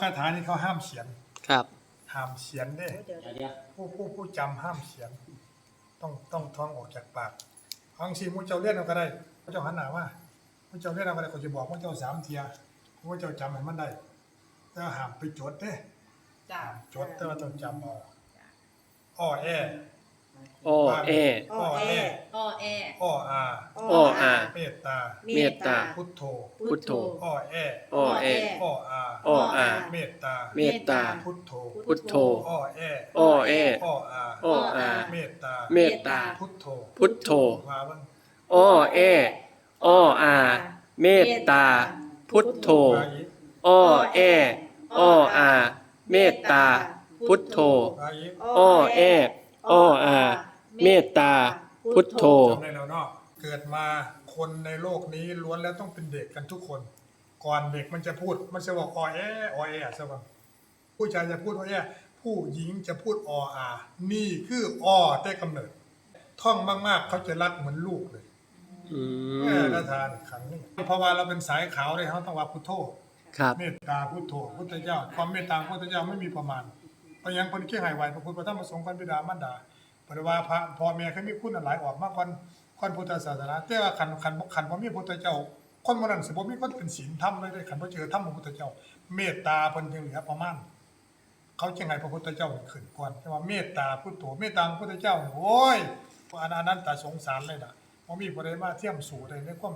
คาถานี่เขาห้ามเขียน ครับ ห้ามเขียนเด้เดี๋ยวเดี๋ยวเดี๋ยวผู้ผู้ผู้จำห้ามเขียน ต้องต้องท้องออกจากปากบางทีมุเจ้าเล่นเอาก็ได้มุเจ้าหันหน้าว่ามุเจ้าเล่นเอาก็ได้ก็จะบอกมุเจ้าสามเทียมุเจ้าจำให้มันได้แต่ว่าห้ามไปจดเด้จ้า จดแต่ว่าต้องจำเอาอ้อแอโอเออ้อแออ้อแออ้ออา โออา เมตตา เมตตา พุทโธพุทโธ อ้อแอโอเออ้ออาโออา เมตตา เมตตา พุทโธ พุทโธ อ้อแอโอเออ้ออาโออา เมตตา เมตตา พุทโธ พุทโธมาบ้างโอเอโออา เมตตา พุทโธมาอีกโอเอโออา เมตตา พุทโธมาอีกโอเอโออา เมตตา พุทโธจำได้แล้วเนาะ เกิดมาคนในโลกนี้ล้วนแล้วต้องเป็นเด็กกันทุกคน ก่อนเด็กมันจะพูดมันจะบอกออแอออแอใช่ปะผู้ชายจะพูดออแอผู้หญิงจะพูดออานี่คืออแต่กำเนิด ท่องมากๆเขาจะรักเหมือนลูกเลยอืแม่มละทานครั้งนี้เพราะว่าเราเป็นสายขาวเลยเขาต้องว่าพุทโธครับเมตตาพุทโธพุทธเจ้า ความเมตตาพุทธเจ้าไม่มีประมาณเพราะยังคนเกี่ยงไหวพระพุทธพระธรรมพระสงฆ์คนบิดามารดาปฏิว่าพระพ่อแม่เขามีคุณหลายออกมากกว่า คนพุทธศาสนาแต่ว่าขันขันขันบ่มีพุทธเจ้า คนบ่นั้นสิบ่มีคนเป็นศีลธรรมเลยได้ขันบ่เจอธรรมของพุทธเจ้า เมตตาเพิ่นจึงเหลือประมาณเขาจึงให้พระพุทธเจ้าขึ้นก่อนแต่ว่าเมตตาพุทโธเมตตาพระพุทธเจ้าโอ้ยอันนั้นตาสงสารเลยน่ะบ่มีผู้ใดมาเทียมสู่ได้ในความ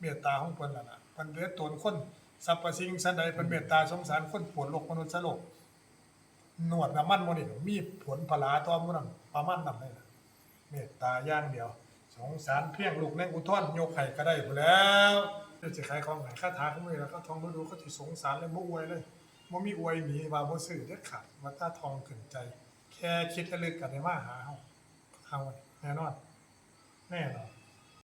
เมตตาของเพิ่นล่ะน่ะเพิ่นเหลือตนคนสรรพสิ่งสันใดเพิ่นเมตตาสงสารคนปวดโลกมนุษย์สโลกหนวดน้ำมันบ่นี่มีผลพลาต่อมันนั้นประมาณนั้นเลยนะเมตตาอย่างเดียว สงสารเพียงลูกในอุทธรยกไห้ก็ได้พุ่นแล้วจะจะขายของไหนค่าทาของมือแล้วก็ทองบ่ดูก็ถือสงสารเลยบ่อวยเลยบ่มีอวยหนีว่าบ่ซื้อเด็ดขาดว่าถ้าทองขึ้นใจ แค่คิดก็ลึกกันได้มาหาเฮาเฮาแน่นอนแน่นอน